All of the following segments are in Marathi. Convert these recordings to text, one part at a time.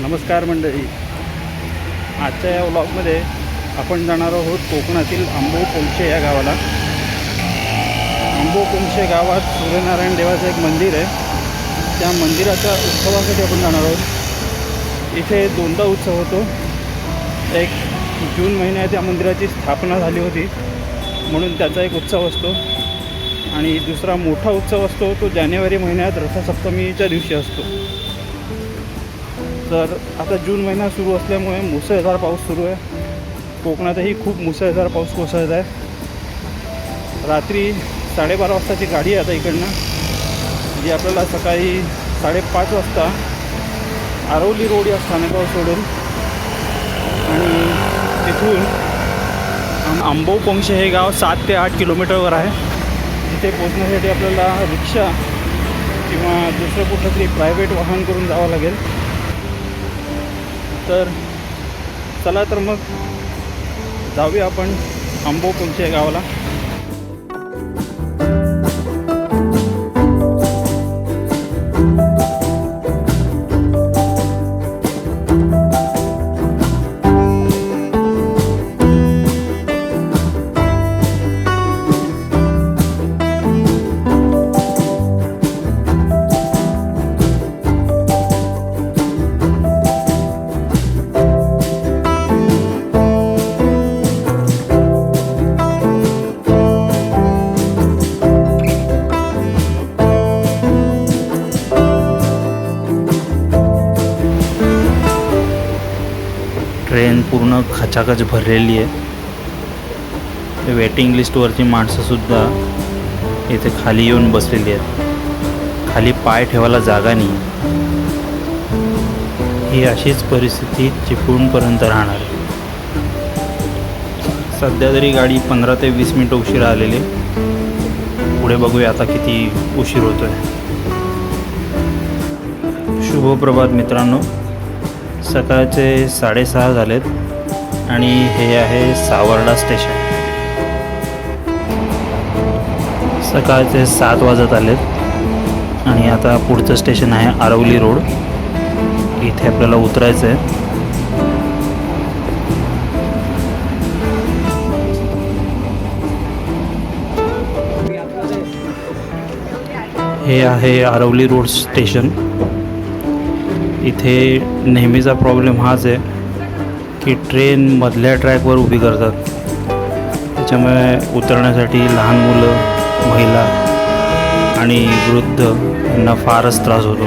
नमस्कार मंडळी. आजच्या या व्लॉगमध्ये आपण जाणार आहोत कोकणातील आंबो पोंशे या गावाला. आंबो पोंशे गावात सूर्यनारायण देवाचं एक मंदिर आहे. त्या मंदिराच्या उत्सवासाठी आपण जाणार आहोत. इथे दोनदा उत्सव होतो. एक जून महिन्यात या मंदिराची स्थापना झाली होती. म्हणून त्याचा एक उत्सव असतो. आणि दुसरा मोठा उत्सव असतो तो जानेवारी महिन्यात रथसप्तमीच्या दिवशी असतो. तर आता जून महिना सुरू असल्यामुळे मुसळधार पाऊस सुरू आहे. कोकणातही खूप मुसळधार पाऊस कोसळत आहे. रात्री साडेबारा वाजताची गाडी आहे आता इकडनं जी आपल्याला सकाळी साडेपाच वाजता आरवली रोड या स्थानकावर सोडेल आणि तिथून आंबो पोंशे हे गाव सात ते आठ किलोमीटरवर आहे. तिथे पोचण्यासाठी आपल्याला रिक्षा किंवा दुसरं कुठलं तरी प्रायव्हेट वाहन करून जावं लागेल. तर चला तर मग जाऊया आपण आंबो पोंशे गावाला. खचाखच भरलेली आहे. वेटिंग लिस्टवरची माणसंसुद्धा इथे खाली येऊन बसलेली आहेत. खाली पाय ठेवायला जागा नाही. ही अशीच परिस्थिती चिपळूणपर्यंत राहणार आहे. सध्या तरी गाडी पंधरा ते वीस मिनटं उशीर आलेली आहे. पुढे बघूया आता किती उशीर होतो आहे शुभप्रभात मित्रांनो. सकाळचे साडेसहा झालेत. आणि हे आहे सावर्डा स्टेशन. सकाळचे सात वाजत आलेत आणि आता पुढचं स्टेशन आहे आरवली रोड. इथे आपल्याला उतरायचं आहे हे आहे आरवली रोड स्टेशन. इथे नेहमीचा प्रॉब्लेम हाच आहे. की ट्रेन मधल्या ट्रॅकवर उभी करतात. त्याच्यामुळे उतरण्यासाठी लहान मुलं महिला आणि वृद्ध यांना फारच त्रास होतो.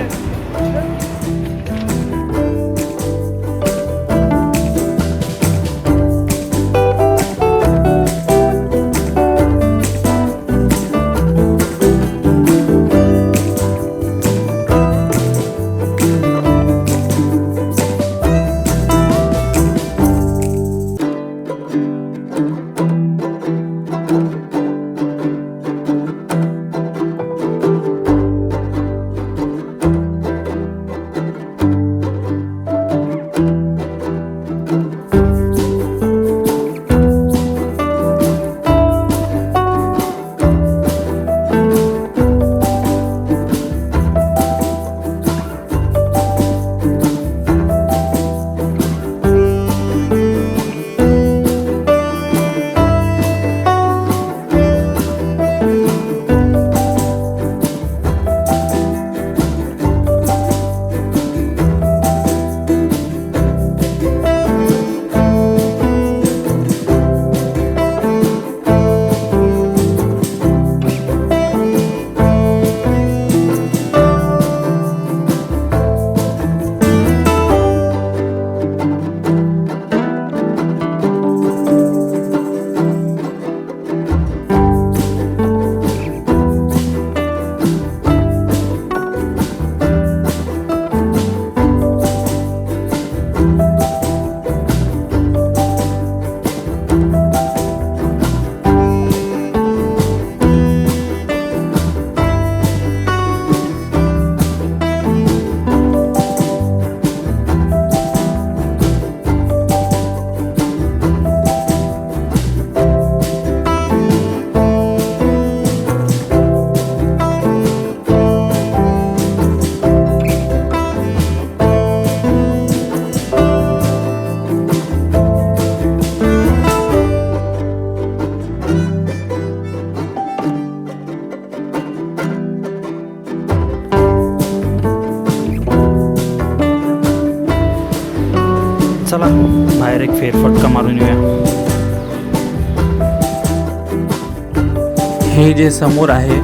हे जे समोर आहे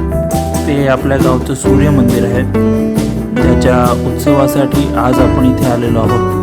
ते आपल्या गावचं सूर्य मंदिर आहे. त्याच्या उत्सवासाठी आज आपण इथे आलेलो आहोत.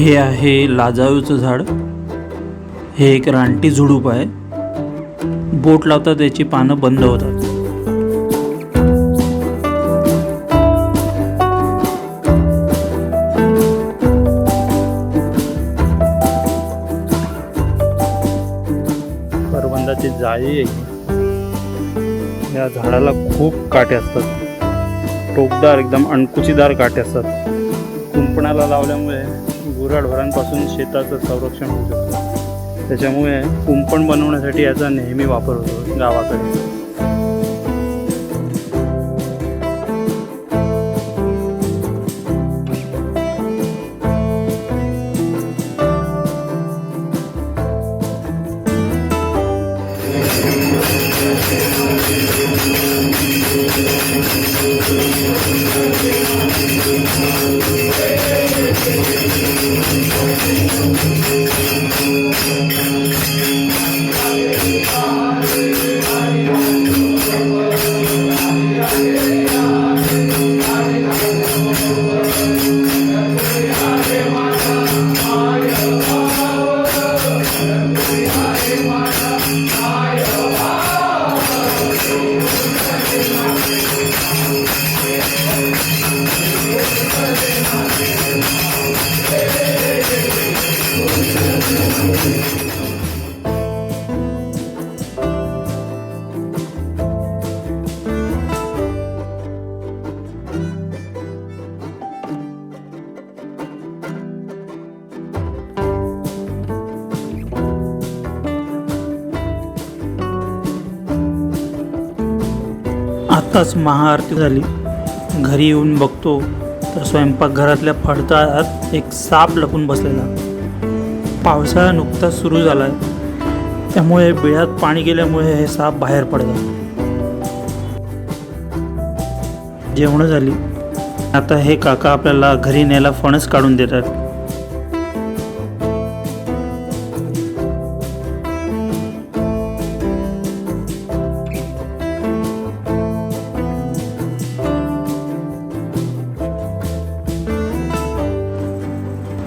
हे आहे लाजाळूचं झाड. हे एक रानटी झुडूप आहे. बोट लावता त्याची पानं बंद होतात. करवंदाची जाळी आहे. या झाडाला खूप काटे असतात. टोकदार एकदम अणकुचीदार काटे असतात. कुंपणाला लावल्यामुळे गुराढोरांपासून शेताचं संरक्षण होऊ शकतं. त्याच्यामुळे कुंपण बनवण्यासाठी याचा नेहमी वापर होतो गावाकडे. आत्ताच महाआरती झाली. घरी येऊन बघतो तर स्वयंपाकघरातल्या फडताळात एक साप लपून बसलेला. पावसाळा नुकताच सुरू झाला आहे त्यामुळे बिळात पाणी गेल्यामुळे हे साप बाहेर पडतात जेवणं झाली. आता हे काका आपल्याला घरी न्यायला फणस काढून देतात.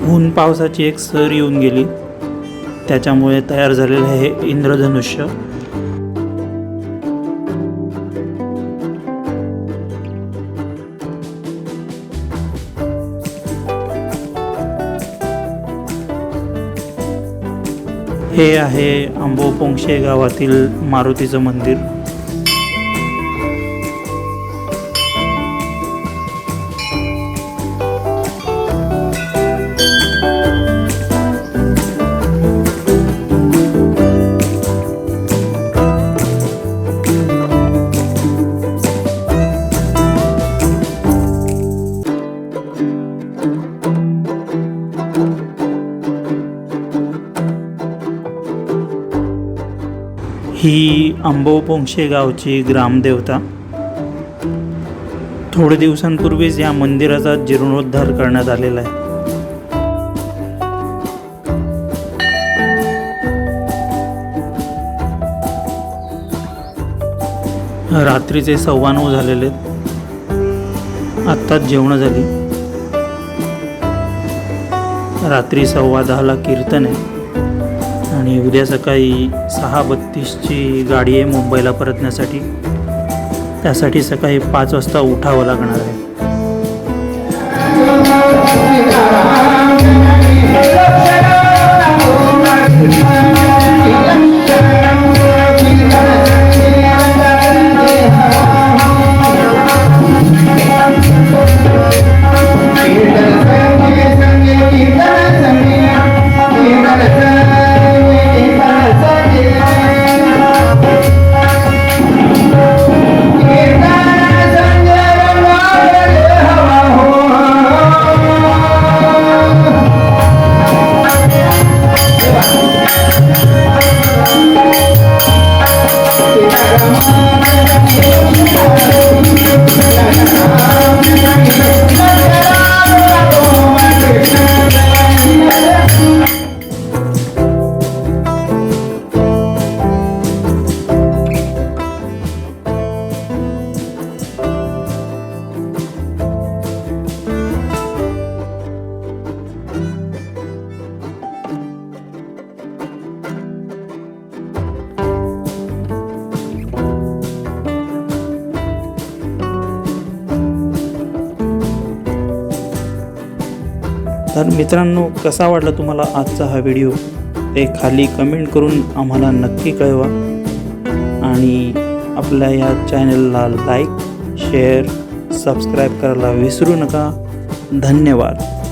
ऊन पावसाची एक सर येऊन गेली. त्याच्यामुळे तयार झालेलं हे इंद्रधनुष्य. हे आहे आंबोपोंगशे गावातील मारुतीचं मंदिर. ही आंबोपोंगशे गावची ग्रामदेवता. थोडे दिवसांपूर्वीच या मंदिराचा जीर्णोद्धार करण्यात आलेला आहे. रात्रीचे सव्वा नऊ झालेले आत्ताच जेवणं झाली. रात्री सव्वा दहाला कीर्तन आहे. आणि उद्या सकाळी सहा बत्तीसची गाडी आहे मुंबईला परतण्यासाठी. त्यासाठी सकाळी पाच वाजता उठावं लागणार आहे. तर मित्रांनो कसा वाटला तुम्हाला आजचा हा व्हिडिओ? ते खाली कमेंट करून आम्हाला नक्की कळवा. आणि आपल्या या चॅनलला लाईक शेअर सबस्क्राईब करायला विसरू नका. धन्यवाद.